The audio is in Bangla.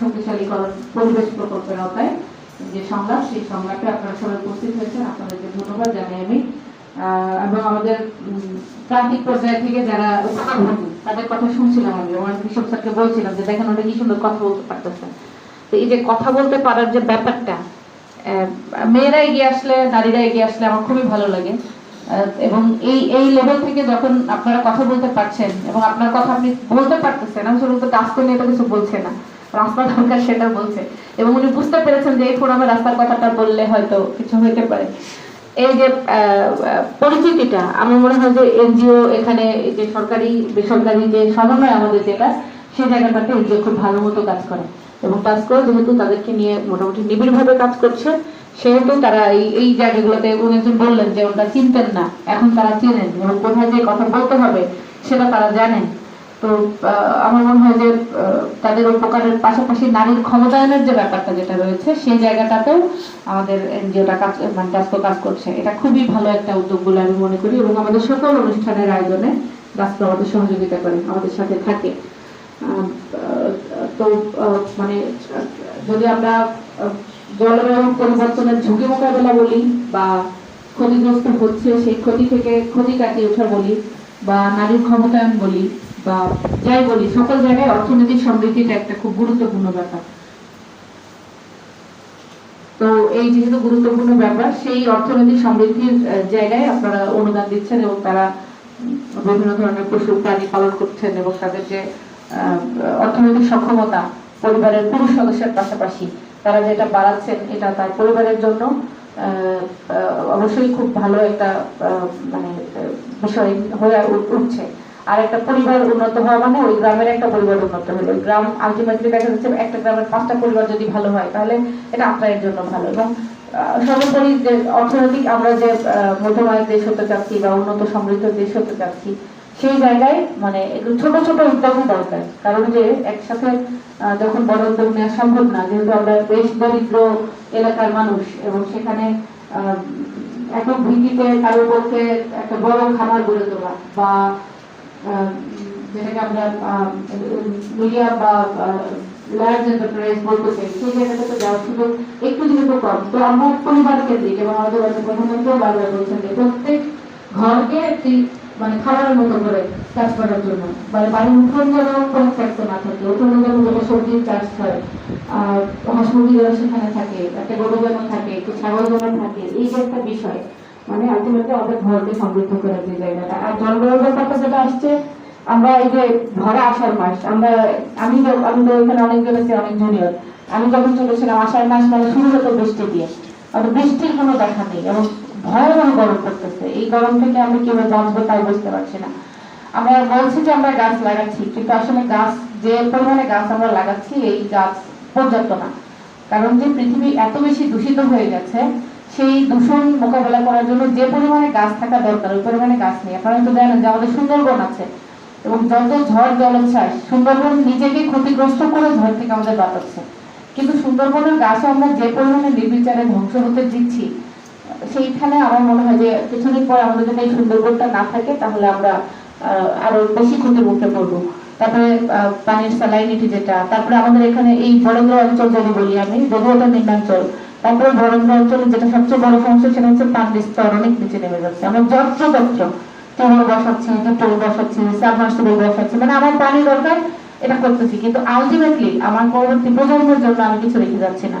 শক্তিশালীকরণ পরিবেশ প্রকল্পের আওতায় যে সংলাপ, সেই সংলাপে আপনারা সবাই উপস্থিত হয়েছেন। আপনাদেরকে ধন্যবাদ জানাই আমি। এবং আমাদের প্রান্তিক পর্যায় থেকে যারা তাদের কথা শুনছিলাম আমি। আমার কৃষক স্যারকে বলছিলাম যে, দেখেন ওটা কি সুন্দর কথা বলতে পারতেছে তো এই যে কথা বলতে পারার যে ব্যাপারটা মেয়েরা এগিয়ে আসলে, নারীরা এগিয়ে আসলে আমার খুবই ভালো লাগে। এবং এই এই লেভেল থেকে যখন আপনারা কথা বলতে পারছেন, এবং আপনার কথা আপনি বলতে পারতেছেন, আমি শুধু তো কাজ করে এটা কিছু বলছে না, রাস্তা দরকার সেটা বলছে। এবং উনি বুঝতে পেরেছেন যে এই ফোরামে রাস্তার কথাটা বললে হয়তো কিছু হইতে পারে। এই যে পরিচিতিটা, আমার মনে হয় যে এনজিও এখানে যে সরকারি, বেসরকারি যে সমন্বয় আমাদের যেটা সেই জায়গাটাতে এনজিও খুব ভালো মতো কাজ করে। এবং কাজ করে যেহেতু তাদেরকে নিয়ে মোটামুটি নিবিড়ভাবে কাজ করছে, সেহেতু তারা এই এই জায়গাগুলোতে উনি যে বললেন যে ওটা চিনতেন না, এখন তারা চেনেন এবং কোথায় যে কথা বলতে হবে সেটা তারা জানেন। তো আমার মনে হয় যে তাদের উপকারের পাশাপাশি নারীর ক্ষমতায়নের যে ব্যাপারটা যেটা রয়েছে, সেই জায়গাটাতেও আমাদের এনজিওটা কাজ মানে গাছকো কাজ করছে। এটা খুবই ভালো একটা উদ্যোগ বলে আমি মনে করি এবং আমাদের সকল অনুষ্ঠানের আয়োজনে গাছকো আমাদের সহযোগিতা করে, আমাদের সাথে থাকে। তো মানে যদি আমরা জলবায়ু পরিবর্তনের ঝুঁকি মোকাবেলা বলি বা ক্ষতিগ্রস্ত হচ্ছে সেই ক্ষতি থেকে ক্ষতি কাটিয়ে ওঠা বলি বা নারীর ক্ষমতায়ন বলি বা যাই বলি সকল জায়গায় অর্থনৈতিক সমৃদ্ধিটা একটা খুব গুরুত্বপূর্ণ ব্যাপার। তো এই যেহেতু গুরুত্বপূর্ণ ব্যাপার সেই অর্থনৈতিক সমৃদ্ধির জায়গায় আপনারা অনুদান দিচ্ছেন এবং তারা বিভিন্ন ধরনের পশু প্রাণী পালন করছেন এবং তাদের যে আহ, অর্থনৈতিক সক্ষমতা পরিবারের পুরুষ সদস্যের পাশাপাশি তারা যেটা বাড়াচ্ছেন এটা তার পরিবারের জন্য অবশ্যই খুব ভালো একটা মানে বিষয় হয়ে উঠছে। আর একটা পরিবার উন্নত হওয়া মানে ওই গ্রামের একটা পরিবার উন্নত হলো। গ্রাম আলটিমেটলি দেখা যাচ্ছে একটা গ্রামের পাঁচটা পরিবার যদি ভালো হয় তাহলে এটা আপনার জন্য ভালো। এবং সর্বোপরি যে অর্থনৈতিক আমরা যে আহ, মধ্যমায়ের দেশ হতে চাচ্ছি বা উন্নত সমৃদ্ধ দেশ হতে চাচ্ছি সেই জায়গায় মানে একটু ছোট ছোট উদ্যোগই দরকার। কারণ যে একসাথে যখন বড় উদ্যোগ নেওয়া সম্ভব না, যেহেতু আমরা বেশ দরিদ্র এলাকার মানুষ এবং সেখানে একক ভিত্তিতে কারোর পক্ষে একটা বড় খাবার গড়ে তোলা বা যেটাকে আমরা মিডিয়া বা লার্জ এন্টারপ্রাইজ বলতে চাই, সেই জায়গাটাতে যাওয়ার সুযোগ একটু যেহেতু কম। তো আমরা পরিবার কেন্দ্রিক এবং আমাদের প্রধানমন্ত্রীও বারবার বলছেন যে প্রত্যেক ঘরকে মানে খাবারের মতো করে কাজ করার জন্য। মানে বাড়ির উঠোন যেন কোনো ফ্যাক্ট না থাকে। উঠোনে যেন যেন সবজির চাষ হয়। আর হাঁস মুরগি যেন সেখানে থাকে, একটা গরু যেন থাকে, একটু ছাগল যেন থাকে। এই যে একটা বিষয় মানে আলটিমেটলি আমাদের ঘরকে সমৃদ্ধ করার যে জায়গাটা। আর জলবায়ুর ব্যাপারটা যেটা আসছে, আমরা এই যে ভরা আষাঢ় মাস, আমরা, আমি আমি তো এখানে অনেক জনেছি অনেক জুনিয়র আমি যখন চলেছিলাম আষাঢ় মাস মানে শুরু হতো বৃষ্টি দিয়ে। আর বৃষ্টির কোনো দেখা নেই এবং ভয়াবহ গরম পড়তেছে। এই গরম থেকে আমি কীভাবে বাঁচবো তাই বুঝতে পারছি না। আমরা বলছি যে আমরা গাছ লাগাচ্ছি, কিন্তু আসলে গাছ, যে পরিমাণে গাছ আমরা লাগাচ্ছি, এই গাছ পর্যাপ্ত না। কারণ যে পৃথিবী এত বেশি দূষিত হয়ে গেছে, সেই দূষণ মোকাবেলা করার জন্য যে পরিমাণে গাছ থাকা দরকার, ওই পরিমাণে গাছ নেই। আপনারা তো জানেন যে আমাদের সুন্দরবন আছে, এবং যত ঝড় জলোচ্ছ্বাস, সুন্দরবন নিজেকে ক্ষতিগ্রস্ত করে ঝড় থেকে আমাদের বাঁচাচ্ছে। কিন্তু সুন্দরবনের গাছও আমরা যে পরিমাণে নির্বিচারে ধ্বংস হতে দিচ্ছি সেইখানে আমার মনে হয় যে কিছুদিন পর আমাদের যদি এই সুন্দরবনটা না থাকে, তাহলে আমরা আরও বেশি ক্ষতির মুখে পড়ব। তারপরে পানির স্যালাইনিটি যেটা, তারপরে আমাদের এখানে এই বরেন্দ্র অঞ্চল যদি বলি আমি যদিও এটা নিম্নাঞ্চল, তারপরে বরেন্দ্র অঞ্চলে যেটা সবচেয়ে বড় সমস্যা সেটা হচ্ছে পানির স্তর অনেক নিচে নেমে যাচ্ছে। আমরা যত্রতত্র টিউবওয়েল বসাচ্ছি টিউবওয়েল বসাচ্ছি, সাবমার্সিবল বসাচ্ছি মানে আমার পানি দরকার এটা করতেছি। কিন্তু আলটিমেটলি আমার পরবর্তী প্রজন্মের জন্য আমি কিছু রেখে যাচ্ছি না।